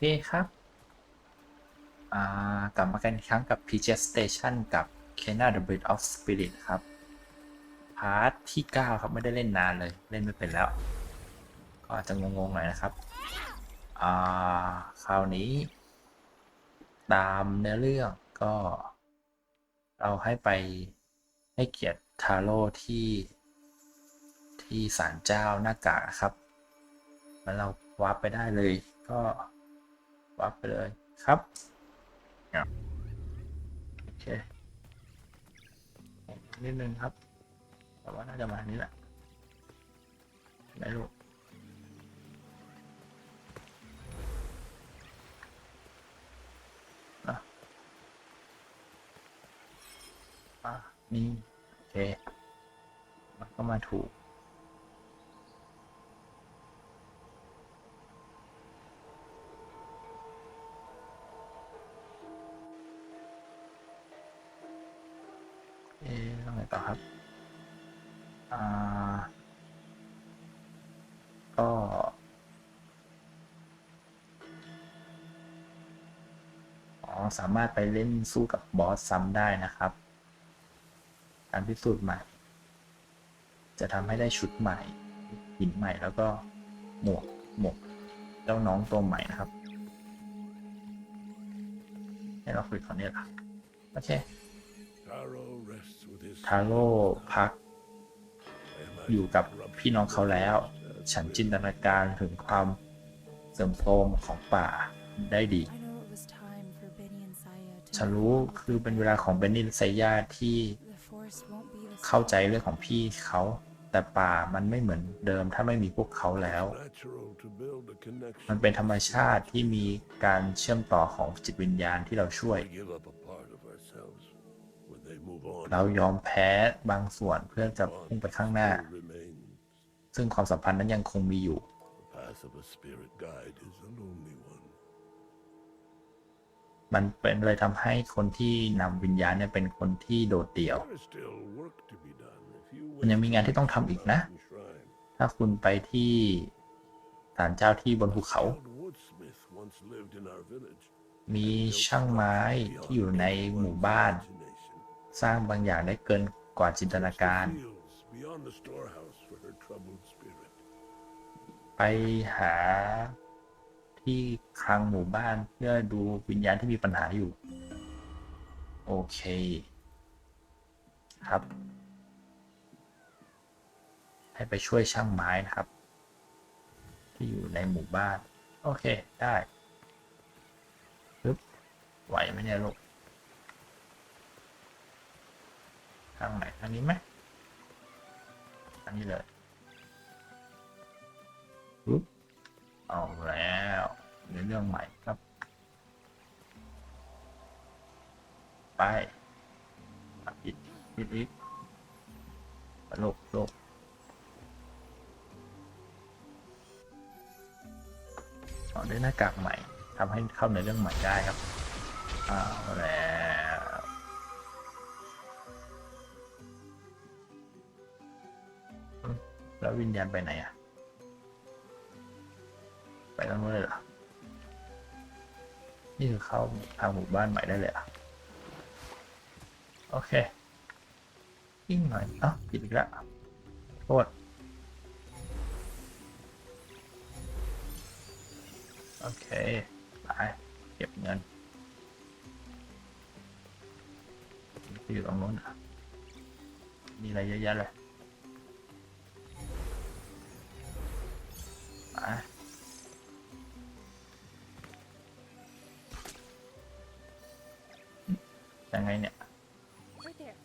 เคครับ กลับมากันอีกครั้งกับ PJ Station กับ Kena the Breath of Spirit ครับ พาร์ทที่ 9 ครับ ไม่ได้เล่นนานเลย เล่นไม่เป็นแล้ว ก็อาจจะงงๆหน่อยนะครับอ่าคราวนี้ ตามเนื้อเรื่องก็ เราให้ไปให้เกียรติทาโร่ที่ที่ศาลเจ้าหน้ากากครับ แล้วเราวาร์ปไปได้เลยก็ วาร์ปไปเลยครับอะโอเคนิดนึงครับ แต่ว่าน่าจะมานี้แหละไม่รู้อะอะนี่โอเคมันก็มาถูก ต่อครับอ่าก็อ๋อสามารถไปเล่นสู้กับบอสซ้ำได้นะครับ การพิสูจน์ใหม่ จะทำให้ได้ชุดใหม่ หินใหม่แล้วก็หมวกหมวกเจ้าน้องตัวใหม่นะครับให้เราคุยเขาเนี่ยละโอเค ทาโร่พัก อยู่กับพี่น้องเขาแล้ว ฉันจินตนาการถึงความเสื่อมโทรมของป่าได้ดี ฉันรู้คือเป็นเวลาของเบนนินไซยาที่เข้าใจเรื่องของพี่เขา แต่ป่ามันไม่เหมือนเดิมถ้าไม่มีพวกเขาแล้ว มันเป็นธรรมชาติที่มีการเชื่อมต่อของจิตวิญญาณที่เราช่วย เรายอมแพ้บางส่วนเพื่อจะพุ่งไปข้างหน้า Still remains. ซึ่งความสัมพันธ์นั้นยังคงมีอยู่ The path of a spirit guide is a lonely one. มันเป็นเลยทำให้คนที่นำวิญญาณเนี่ยเป็นคนที่โดดเดี่ยว There is still work to be done. If you มันยังมีงานที่ต้องทำอีกนะ shrine. ถ้าคุณไปที่ศาลเจ้าที่บนภูเขา Old woodsmith once lived in our village. มีช่างไม้ที่อยู่ในหมู่บ้าน Imagination. สร้างบางอย่างได้เกินกว่าจินตนาการ ไปหาที่คลังหมู่บ้านเพื่อดูวิญญาณที่มีปัญหาอยู่ โอเค ครับ ให้ไปช่วยช่างไม้นะครับ ที่อยู่ในหมู่บ้าน โอเคได้ปึ๊บไหวไหมเนี่ยลูก ทางไหนทางนี้ไหมทางนี้เลยปึ๊บเอาแล้วในเรื่องใหม่ครับ ไปอะปิดปิดอีกไปลูกลูกต่อด้วยหน้ากากใหม่ทำให้เข้าในเรื่องใหม่ได้ครับเอาแล้ว แล้ววิญญาณไปไหนอะไปตรงนู้นเลยเหรอ นี่คือเข้าทางหมู่บ้านใหม่ได้เลยอะ โอเคยิ่งหน่อยเอ้าผิดอีกแล้วโทษโอเค ไป เก็บเงินอยู่ตรงนู้นอะ มีอะไรเยอะแยะเลย ไปยังไงเนี่ย Right there.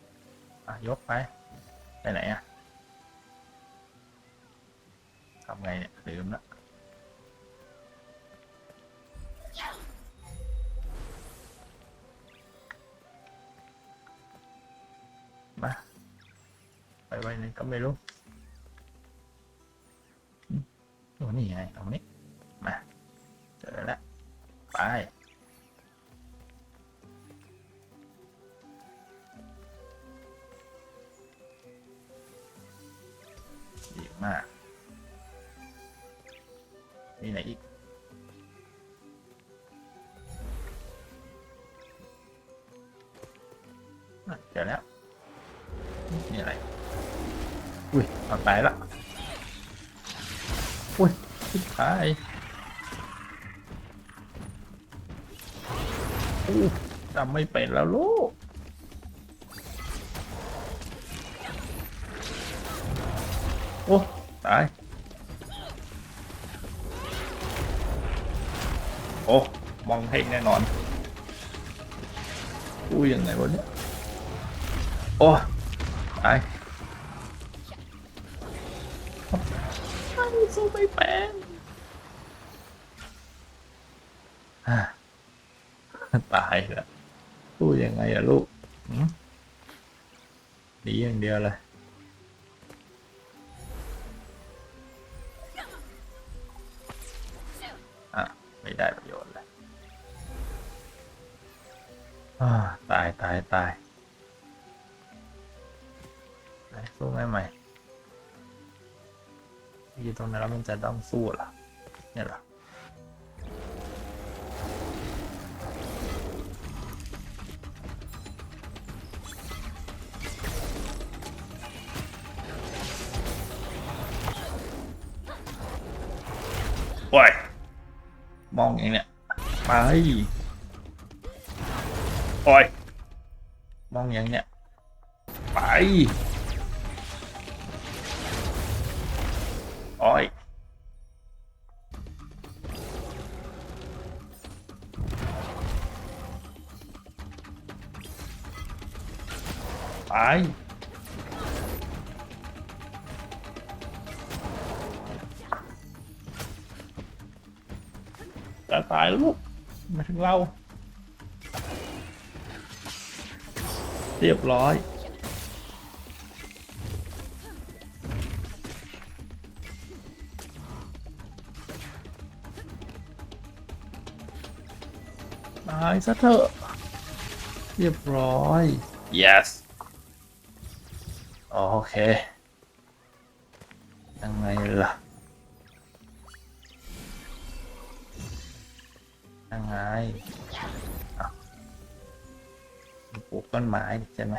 อะยกไปไปไหน นี่ไงตรงนี้ มา เจอแล้ว ไป ดีมาก มีไหนอีกเจอแล้ว นี่อะไร อุ้ยเอาตายล้ว ชิบหายจำไม่เป็นแล้วลูกโอ้ตาย โอ้มองให้แน่นอนอู้ยังไงวะเนี่ยโอ้ตายไม่สู้ไม่เป็นอะ ตายแล้วสู้ยังไงอะลูกหนีอย่างเดียวเลยอะ ไม่ได้ประโยชน์เลยอ่าตายตายตายไหนสู้ไหมใหม่อยู่ตรงนั้นแล้วมันจะต้องสู้หรอเนี่ยหรอ โอ้ย มองอย่างเนี้ยไปโอ้ย มองอย่างเนี้ยไป รียบร้อยตายซะเถอะ เรียบร้อย yes โอเค ยังไงล่ะ ยังไงอะป ลูกต้นไม้ใช่ไหม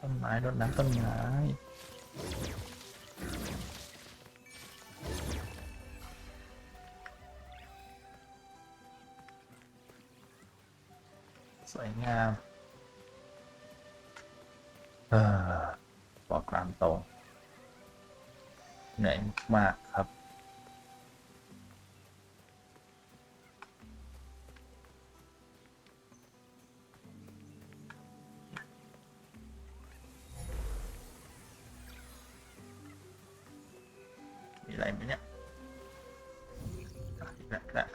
ต้นไม้รดน้ำต้นไม้สวยงาม เออบอกตามตรง เหนื่อยมากครับ อะไรไหมเนี่ยอะอีกแล้แล้ว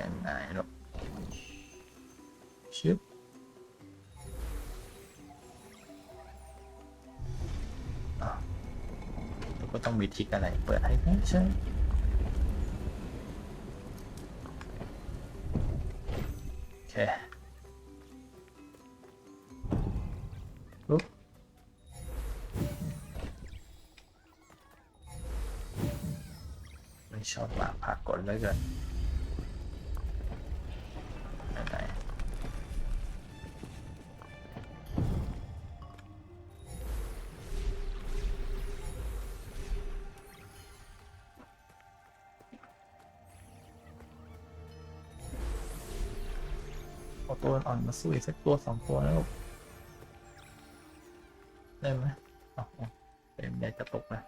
ยังไงหรอ ก็ต้องมีทิกอะไร เปิดให้ไม่ใช่โอเคปุ๊บไม่ชอบหมาผักกดเลยเกิน ตัวอ่อนมาสู้อีกสักตัวสองตัวแล้วได้ไหมเอ๋อาเป็นใหญ่จะตกนะ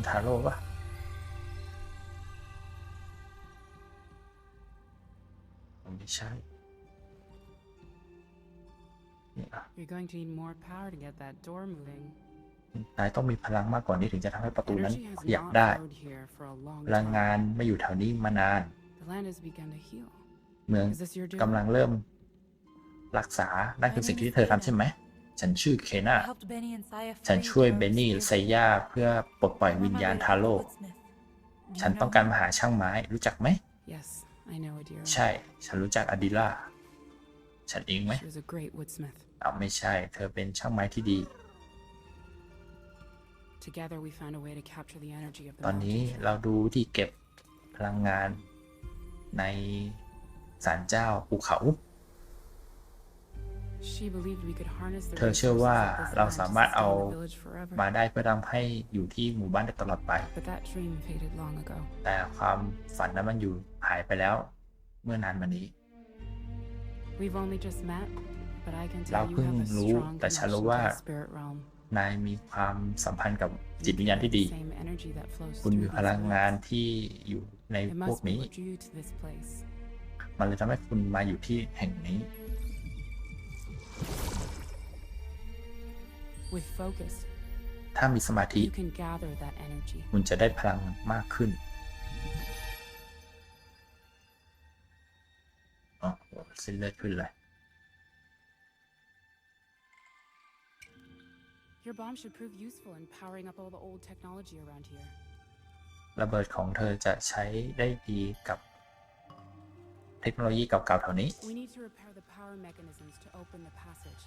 มันทาโร่ปะมันไม่ใช่ นี่อะ You're going to need more power to get that door moving. นายต้องมีพลังมากกว่านี้ถึงจะทำให้ประตูนั้น Energy has ขยับ not ได้ flowed here for a long พลัง time. งานไม่อยู่แถวนี้มานาน The land has begun to heal. เมือง Is this your doing? กำลังเริ่มรักษา นั่นคือสิ่งที่เธอทำใช่ไหม ฉันชื่อเคน่า I helped Benny and Saya ฉัน free ช่วย George เบนนี่ Spears. ไซย่าเพื่อปลดปล่อย I'm on วิญ my ญาณ way to ทาโร่ Woodsmith. Do ฉัน you ต้อง know การ him? มาหาช่างไม้รู้จักไหม Yes, I know Adira. ใช่ ฉันรู้จักอดิล่า ฉันเองไหม She was a great woodsmith. อ้าวไม่ใช่ เธอเป็นช่างไม้ที่ดี Together we found a way to capture the energy of the ตอนนี้ mountain. เราดูวิธีเก็บพลังงานในศาลเจ้าภูเขา เธอเชื่อว่า resources of this เรา land to สามารถเอา sustain the village forever. มาได้เพื่อทำให้อยู่ที่หมู่บ้านได้ตลอดไป But that dream faded long ago. แต่ความฝันนั้นมันอยู่หายไปแล้วเมื่อนานมานี้ We've only just met, but I can เรา tell you เพิ่ง have a รู้ strong แต่ฉัน connection รู้ to ว่า the spirit realm. นายมีความสัมพันธ์กับจิต You วิญญาณ carry ที่ the ดี same energy that flows คุณมี through พ these ลังงาน walls. ที่อยู่ใน It พวก must be นี้ what drew you to this place. มันเลยทำให้คุณมาอยู่ที่แห่งนี้ With focus, ถ้ามีสมาธิ you can gather that energy. คุณจะได้พลังมากขึ้นอ๋อโหเส้นเลือดขึ้นเลย Your bomb should prove useful in powering up all the old technology around here. ระเบิดของเธอจะใช้ได้ดีกับ เทคโนโลยีเก่าๆแถวนี้ We need to repair the power mechanisms to open the passage.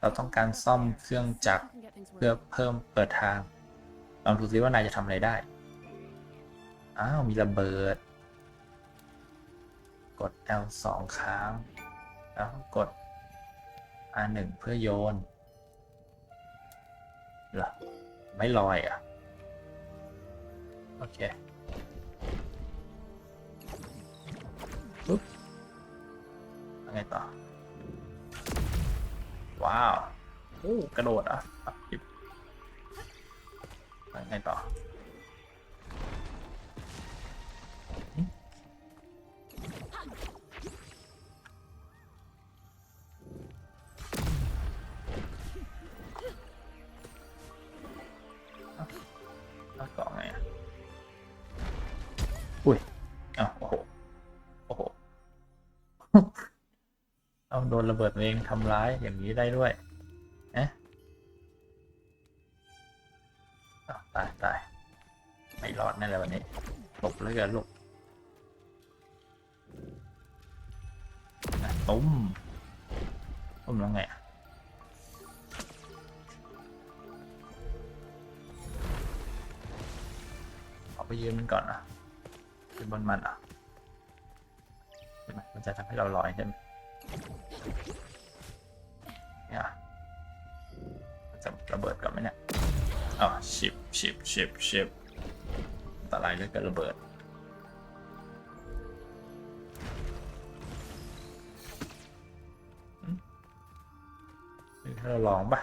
เราต้องการซ่อมเครื่องจักร You can get things เพื่อ working. เพิ่มเปิดทาง ลองดูซิว่านายจะทำอะไรได้ อ้าว มีระเบิด กด L สองครั้ง แล้วกด R หนึ่งเพื่อโยนเหรอ ไม่ลอยอะ โอเค ปุ๊บยังไงต่อ ว้าว โอ้ กระโดดอะอะหยิบยังไงต่อ ระเบิดเองทำร้ายอย่างนี้ได้ด้วยเอ๊ะตายตายไม่รอดแน่เลยวันนี้หลบเลยกันลูกอะตุ้มตุ้มแล้วไงอะเอาไปยืนมันก่อนอะยืนบนมันอะเห็นไหมมันจะทำให้เราลอยใช่ไหม เนี่ยจะระเบิดก่อนไหมเนี่ยอ๋อชิบชิบชิบชิบตรายเหลยเกินระเบิดถ้าเราลองปะ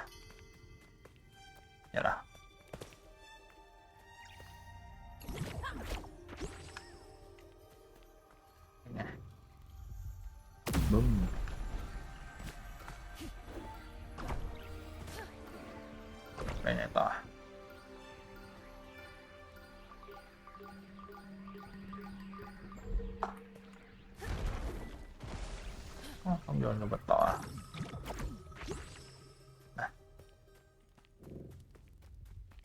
ต้องโยนระเบิดต่อ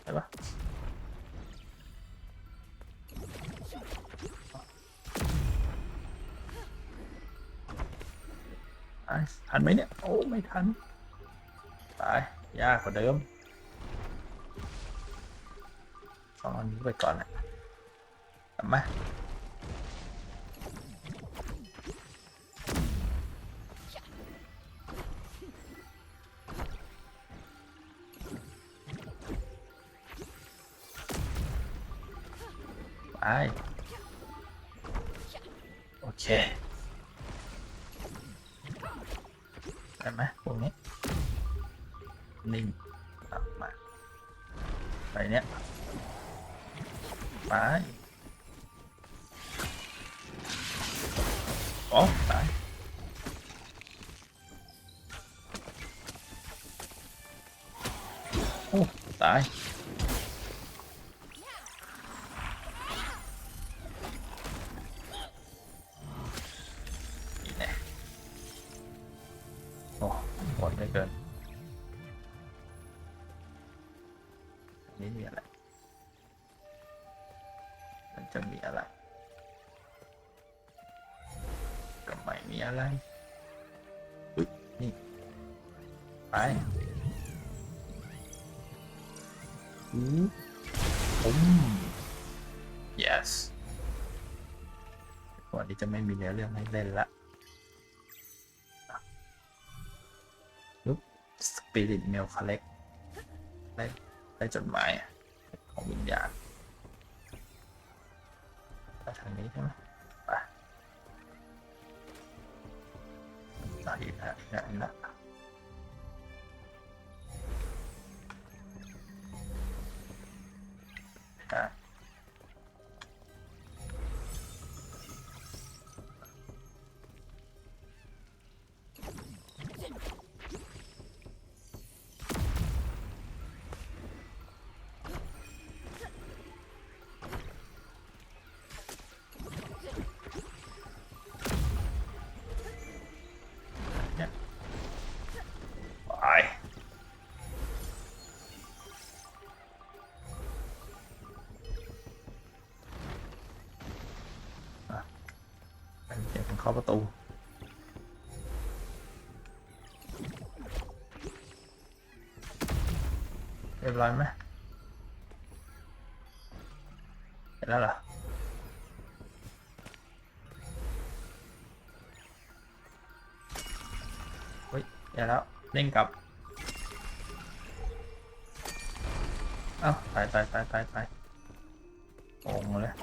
ใช่ปะอะทันไหมเนี่ย โอ้ ไม่ทัน ตาย ยากกว่าเดิมสองอันนี้ไปก่อนนะกลับม ตายโอ๋อตายโอ้ตาย เนื้อเรื่องให้เล่นละลุกสปิริตเมลคอลเลกได้ได้จดหมายของวิญญาณไปทางนี้ใช่ไหมไปอีกแล้วอีกแล้ว เป็นเสียงเคาะประตูเรียบร้อยไหมเสร็จแล้วเหรอเฮ้ยเดี๋ยวแล้วเร่งกลับเอ้าไปไปไปไปไปโอ่งเลย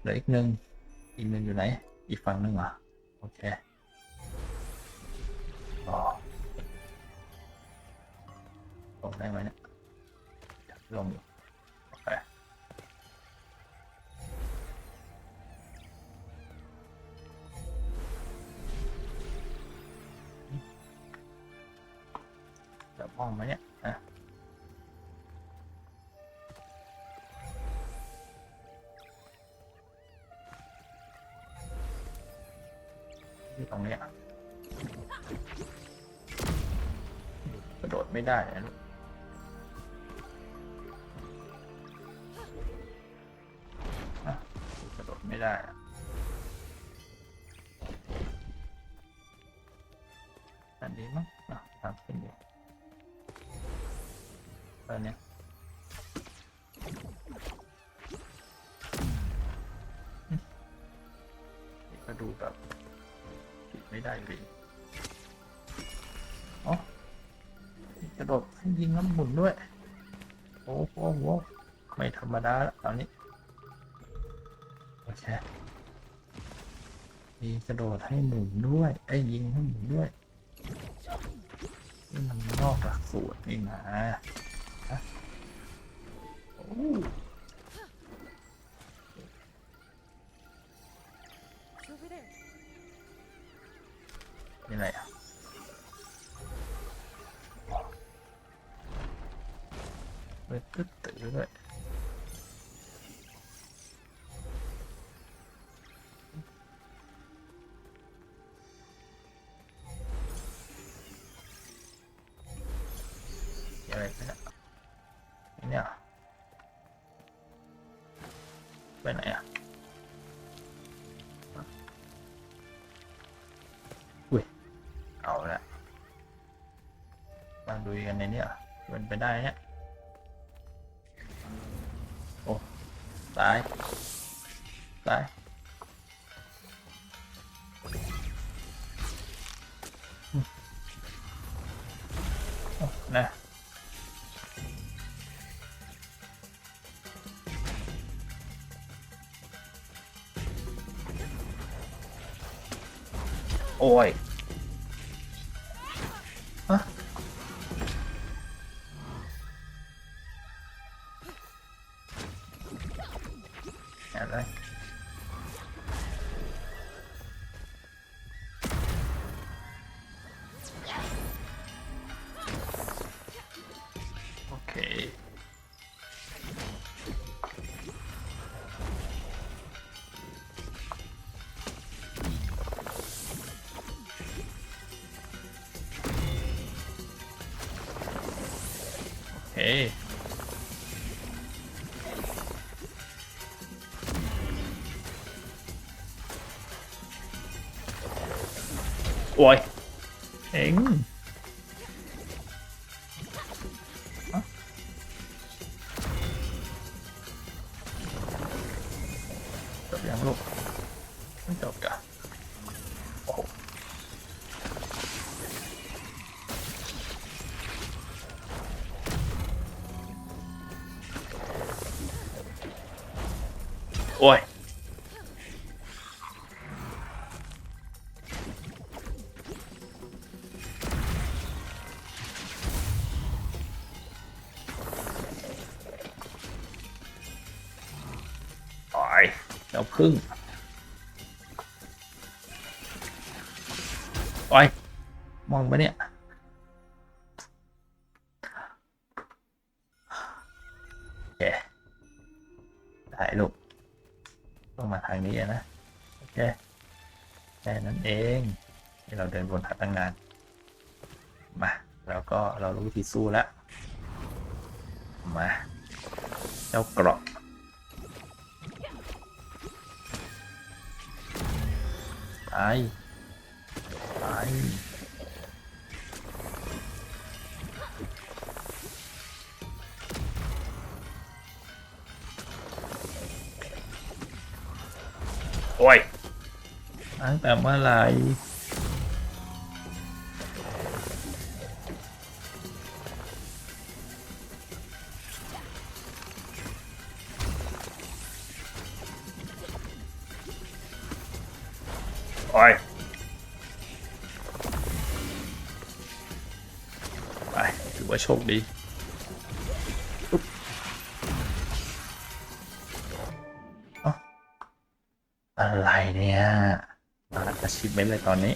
เหลืออีกหนึ่งอีกหนึ่งอยู่ไหน อีกฝั่งหนึ่งเหรอ โอเครอลงได้ไหมเนี่ยลงอยู่ ไม่ได้นะลูกอะกระโดดไม่ได้อะอันนี้มั้งอะทำขึ้นอยู่ตอนเนี้ยอืมนี่ก็ดูแบบผิดไม่ได้เลย กระโดดให้ยิงแล้วหมุนด้วย โอ้โหไม่ธรรมดาแล้วตอนนี้ โอเคมีกระโดดให้หมุนด้วยไอ้ยิงให้หมุนด้วยนี่มันนอกหลักสูตรนี่นะฮะโอ้ อะไรไปเนี่ยไอ้เนี่ยไปไหนอะเอาละมาดูกันในเนี้ยเป็นไปได้เนี่ยโอ้ตายตาย โอ้ย โอ้ยโอ้ยแล้วพึ่งโอ้ยมองไปเนี่ย บนทัดตั้งนาน มา แล้วก็เรารู้วิธีสู้แล้ว มา เจ้าเกราะไปไปโอ้ยตั้งแต่เมื่อไหร่ โชคดีอุ๊บเอ้าอะไรเนี่ยมาอาชีพไม่เลยตอนนี้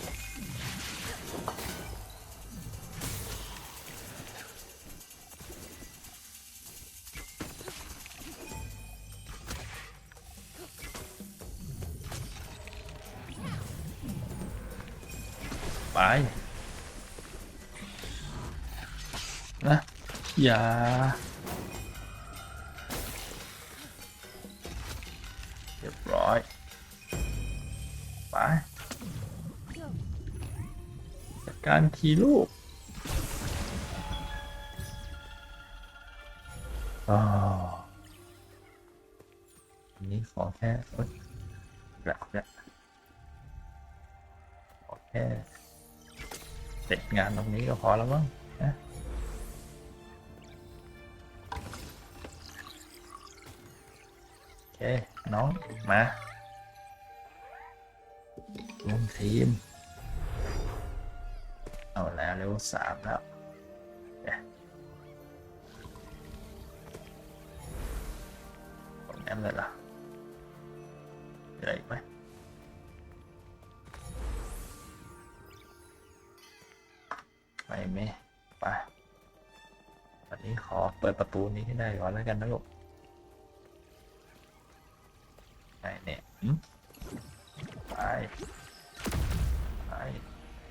ไป อย่าเรียบร้อยไปจัดการทีลูกอ๋ออันนี้ขอแค่เอ้ยแบบเนี้ยขอแค่เสร็จงานตรงนี้ก็พอแล้วมั้ง เอาแล้วเวสามแล้วเนี่ยตรงนั้นเลยเหรอะไรไหมไปไหมไปวันนี้ขอเปิดประตูนี้ให้ได้ก่อนแล้วกันนะลูกไปเนี่ยไปไป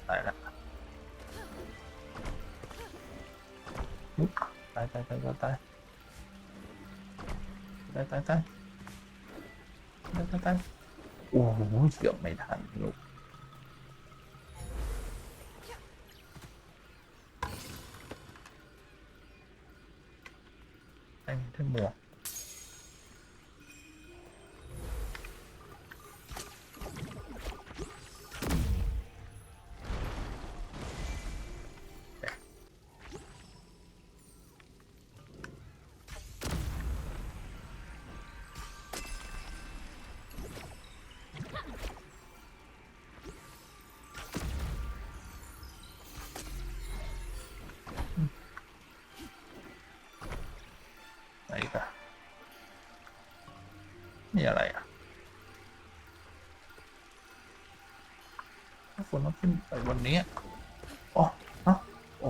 ไปและ ตายตายตายตายตายตายตายตายตายตายตายโอ้โหเกือบไม่ทันลูกไอ้ที่หมวก นี่อะไรอะถ้าคนต้องขึ้นไปบนนี้โอ้เอ้าโอ้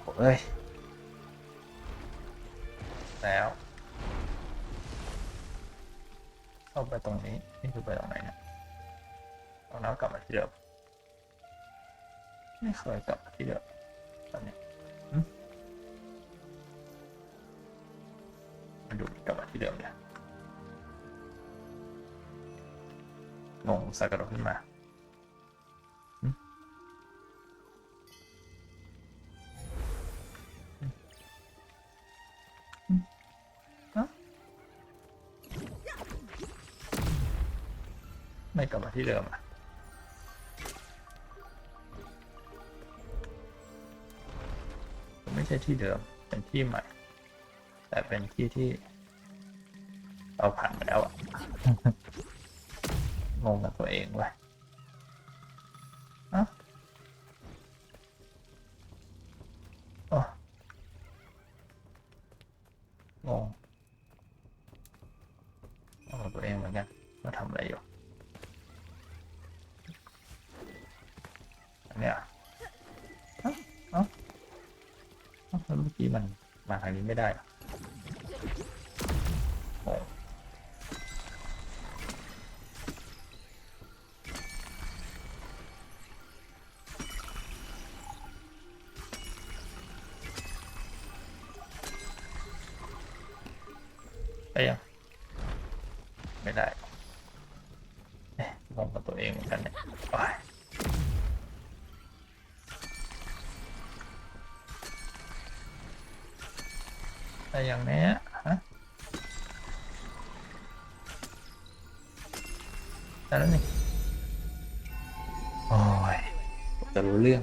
โอ้เอ้ย แล้ว เข้าไปตรงนี้ นี่คือไปตรงไหนเนี่ยเอาแล้วกลับมาที่เดิมไม่เคยกลับมาที่เดิมตอนนี้มาดูกลับมาที่เดิมเนี่ย งงสายกระโดดขึ้นมาไม่กลับมาที่เดิมอะไม่ใช่ที่เดิม เป็นที่ใหม่ แต่เป็นที่ที่ เราผ่านมาแล้วอะ งงกับตัวเองเว้ยอะอ๋องงงงกับตัวเองเหมือนกันว่าทำอะไรอยู่อันเนี้ยเอ้าเอ้าเอ้าแล้วมื่อกี้มันมาทางนี้ไม่ได้โอ้ อย่างเนี้ยฮะแต่แล้วนี่โอ้ยจะรู้เรื่อง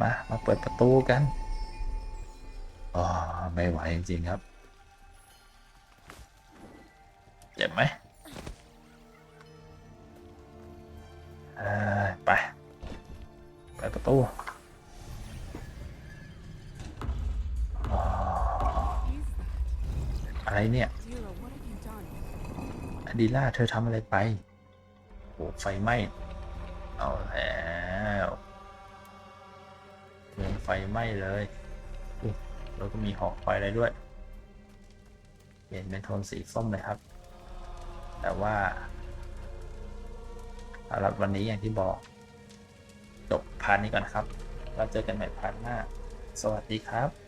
มา มาเปิดประตูกันอ๋อไม่ไหวจริง ๆ ครับ เจ็บไหมเอ้ยไป เปิดประตู เนี่ยอดีล่าเธอทำอะไรไปโอ้ไฟไหม้ เอาแล้วเหมือนไฟไหม้เลยอุ๊ยแล้วก็มีหอกไฟอะไรด้วย เปลี่ยนเป็นโทนสีส้มเลยครับ แต่ว่าสำหรับวันนี้อย่างที่บอก จบพาร์ทนี้ก่อนครับ เราเจอกันใหม่พาร์ทหน้า สวัสดีครับ